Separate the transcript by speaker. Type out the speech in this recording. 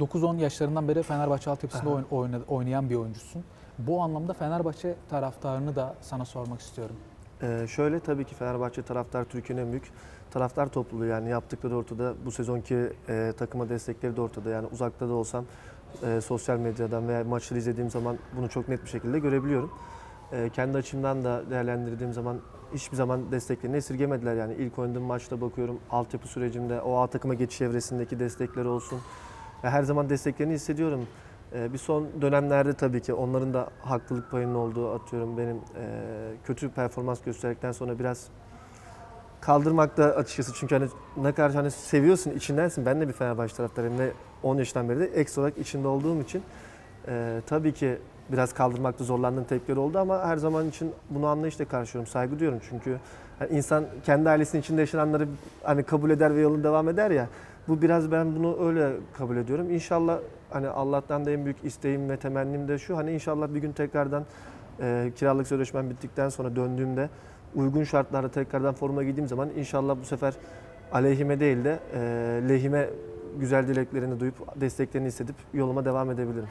Speaker 1: 9-10 yaşlarından beri Fenerbahçe altyapısında
Speaker 2: Aha.
Speaker 1: oyn- oyna- oynayan bir oyuncusun. Bu anlamda Fenerbahçe taraftarını da sana sormak istiyorum.
Speaker 2: Ee, şöyle tabii ki Fenerbahçe taraftar Türkiye'nin en büyük taraftar topluluğu yani yaptıkları ortada bu sezonki e, takıma destekleri de ortada yani uzakta da olsam e, sosyal medyadan veya maçları izlediğim zaman bunu çok net bir şekilde görebiliyorum. E, kendi açımdan da değerlendirdiğim zaman hiçbir zaman desteklerini esirgemediler yani ilk oynadığım maçta bakıyorum altyapı sürecimde o A takıma geçiş evresindeki destekleri olsun Ya her zaman desteklerini hissediyorum. E, bir son dönemlerde tabii ki onların da haklılık payının olduğu atıyorum benim e, kötü performans gösterdikten sonra biraz kaldırmakta açıkçası. Çünkü hani ne kadar hani seviyorsun içindensin. Ben de bir Fenerbahçe taraftarıyım ve 10 yaştan beri de ekstra olarak içinde olduğum için e, tabii ki biraz kaldırmakta zorlandığım tepkiler oldu ama her zaman için bunu anlayışla karşılıyorum saygı duyuyorum. Çünkü hani insan kendi ailesinin içinde yaşananları hani kabul eder ve yoluna devam eder ya bu biraz ben bunu öyle kabul ediyorum. İnşallah hani Allah'tan da en büyük isteğim ve temennim de şu hani inşallah bir gün tekrardan e, kiralık sözleşmem bittikten sonra döndüğümde uygun şartlarda tekrardan forma giydiğim zaman inşallah bu sefer aleyhime değil de e, lehime güzel dileklerini duyup desteklerini hissedip yoluma devam edebilirim.